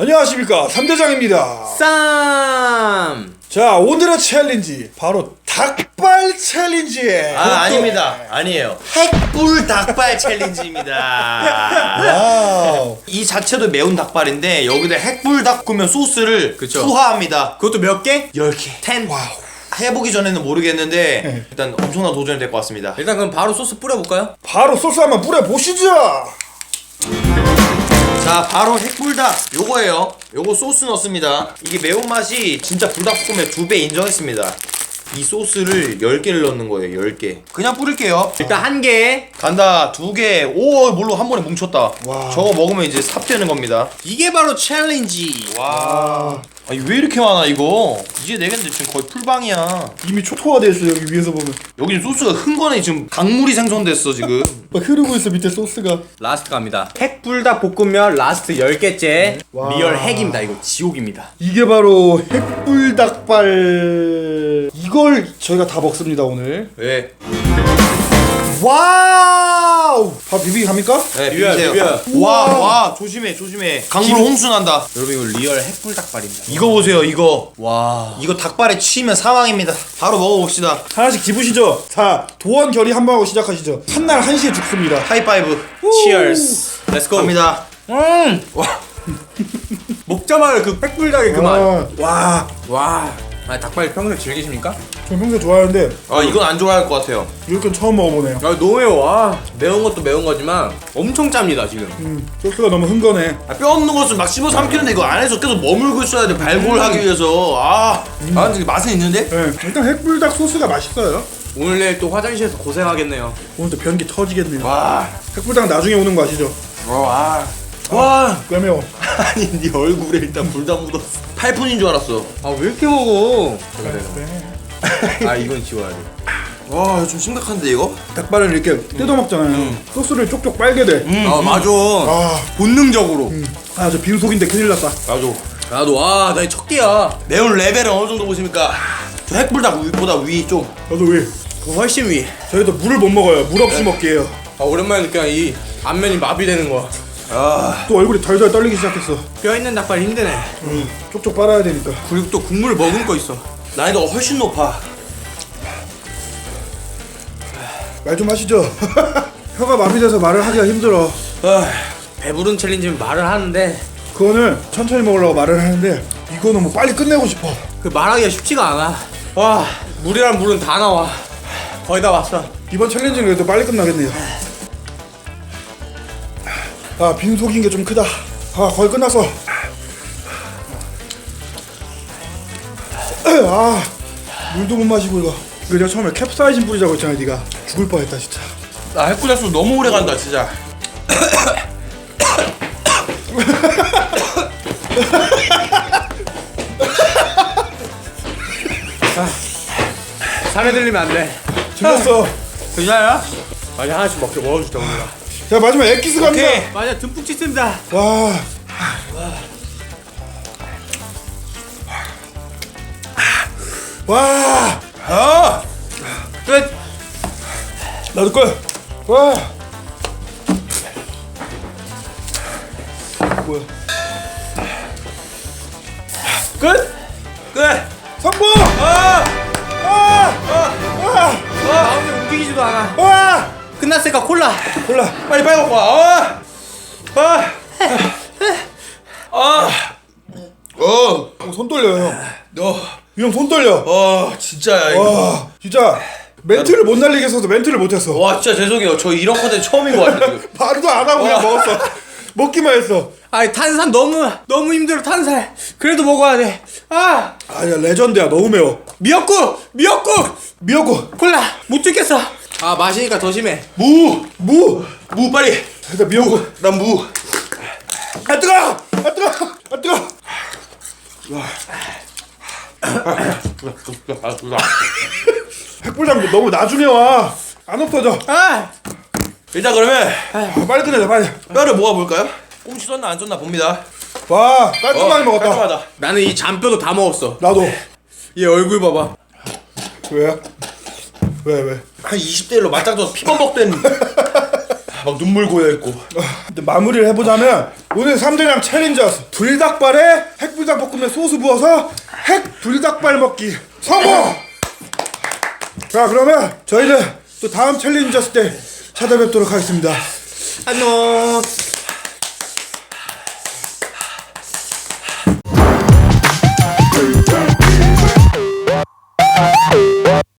안녕하십니까. 삼대장입니다. 쌈! 자 오늘의 챌린지 바로 닭발 챌린지 아 아닙니다. 아니에요. 핵불 닭발 챌린지입니다. 와우. 이 자체도 매운 닭발인데 여기다 핵불 닭 구면 소스를 그쵸. 투하합니다. 그것도 몇 개? 10개. 10 해보기 전에는 모르겠는데 일단 엄청난 도전이 될 것 같습니다. 일단 그럼 바로 소스 뿌려볼까요? 바로 소스 한번 뿌려보시죠 자 바로 핵불닭. 요거예요. 요거 소스 넣습니다. 이게 매운맛이 진짜 불닭볶음면 두배 인정했습니다 이 소스를 10개를 넣는 거예요 10개 그냥 뿌릴게요 일단 한 개. 간다 두 개오 뭘로 한 번에 뭉쳤다 와. 저거 먹으면 이제 삽되는 겁니다 이게 바로 챌린지. 와 아니 왜 이렇게 많아 이거 이제 내겠는데 지금 거의 풀방이야 이미 초토화 돼 있어 여기 위에서 보면 여기 지금 소스가 흥건해 지금 강물이 생성됐어 지금 막 흐르고 있어 밑에 소스가 라스트 갑니다. 핵불닭 볶음면 라스트 10개째. 와. 리얼 핵입니다. 이거 지옥입니다. 이게 바로 핵불닭발 이걸 저희가 다 먹습니다 오늘 네, 와우 밥 비비기 갑니까? 네 비벼요, 비비세요 비벼요. 와와 조심해 조심해 강물 홍수 난다 여러분 이거 리얼 핵불닭발입니다. 이거 보세요 이거 와. 이거 닭발에 치면 사망입니다 바로 먹어봅시다 하나씩 집으시죠 자 도원 결의 한번 하고 시작하시죠 한날 한 시에 죽습니다 하이파이브 치얼스. 렛츠고. 갑니다 음. 와. 먹자마자 그 핵불닭의 그 맛. 아, 와, 와. 아, 닭발 평소에 즐기십니까? 저 평소에 좋아하는데 아 이건 안 좋아할 것 같아요 이렇게 처음 먹어보네요 아, 너무 매워. 와. 매운 것도 매운 거지만 엄청 짭니다, 지금. 음, 소스가 너무 흥건해 아, 뼈 없는 것을 막 씹어 삼키는데 이거 안에서 계속 머물고 있어야 돼 발골하기 위해서 아, 아 근데 맛은 있는데? 네, 일단 핵불닭 소스가 맛있어요 오늘 내일 또 화장실에서 고생하겠네요. 오늘 또 변기 터지겠네요 와, 핵불닭 나중에 오는 거 아시죠? 와, 와. 꽤 매워 아니 네 얼굴에 일단 불닭 묻었어. 8푼인 줄 알았어. 아, 왜 이렇게 먹어? 아, 이건 지워야 돼. 와, 좀 심각한데 이거? 닭발을 이렇게 뜯어 먹잖아요 소스를 쪽쪽 빨게 돼 아, 맞아. 아, 본능적으로. 아, 저 빈속인데 큰일 났다 나도. 나도, 와, 나이 첫 끼야. 매운 레벨은 어느 정도 보십니까? 저 핵불닭 위보다 위 좀. 저도 왜 그 훨씬 위. 저희도 물을 못 먹어요 물 없이 먹기에요 아, 오랜만에 느껴 이 안면이 마비되는 거야. 아, 또 얼굴이 덜덜 떨리기 시작했어 뼈 있는 닭발 힘드네. 쪽쪽 빨아야 되니까 그리고 또 국물 머금 거 있어. 난이도가 훨씬 높아. 말 좀 하시죠 혀가 마비돼서 말을 하기가 힘들어 아, 배부른 챌린지는 말을 하는데 그거는 천천히 먹으려고 말을 하는데 이거는 뭐 빨리 끝내고 싶어 그 말하기가 쉽지가 않아. 와, 물이란 물은 다 나와. 거의 다 왔어. 이번 챌린지는 그래도 빨리 끝나겠네요 아 빈 속인 게 좀 크다 아 거의 끝났어 아 물도 못 마시고 이거 이거 내가 처음에 캡사이신 뿌리자고 했잖아 네가 죽을 뻔했다 진짜 나 소스 너무 오래 간다 진짜. 산에 들리면 안 돼. 질렸어 괜찮아요? 맞아 하나씩 먹게 먹어주자 우리가. 자 마지막 엑기스 갑니다 오케이. 맞아 듬뿍 찢습니다. 와. 와. 아, 끝. 나도 걸. 와. 뭐야? 끝. 끝. 성공! 아, 아! 마음이 움직이지도 않아. 아! 와! 끝났으니까 콜라. 골라. 빨리 빨리 먹고 와. 아, 아, 아. 어, 어, 손 떨려요, 형. 너, 이 형 손 떨려. 어, 진짜 야 이거. 와, 진짜 멘트를 못 날리게 해서 멘트를 못 했어. 와, 진짜 죄송해요. 저 이런 컨텐츠 처음인 것 같아요. 지금. 말도 안 하고 그냥 와. 먹었어. 먹기만 했어. 아이 탄산 너무 너무 힘들어 탄산. 그래도 먹어야 돼. 아 아니야, 레전드야. 너무 매워. 미역국 미역국 미역국, 콜라 못 찍겠어. 아 마시니까 더 심해. 무, 무. 무 빨리. 일단 미역국. 난 무. 아 뜨거! 아 뜨거! 아 뜨거! 핵불장 너무 나중에 와. 안 엎어져. 아 일단 그러면 아, 빨리 끝내자 빨리. 뼈를 모아 볼까요? 꽁치 썼나 안 썼나 봅니다. 와 깔끔하게 먹었다. 깔끔하다. 나는 이 잔뼈도 다 먹었어. 나도. 얘 얼굴 봐봐. 왜? 왜 왜? 한 20대 1로 맞짱 떠서 피범벅 된 막 눈물 고여있고 근데 마무리를 해보자면 오늘 3대장 챌린저스 불닭발에 핵불닭 볶음면 소스 부어서 핵 불닭발 먹기. 성공! 자 그러면 저희는 또 다음 챌린저스 때 찾아뵙도록 하겠습니다. 안녕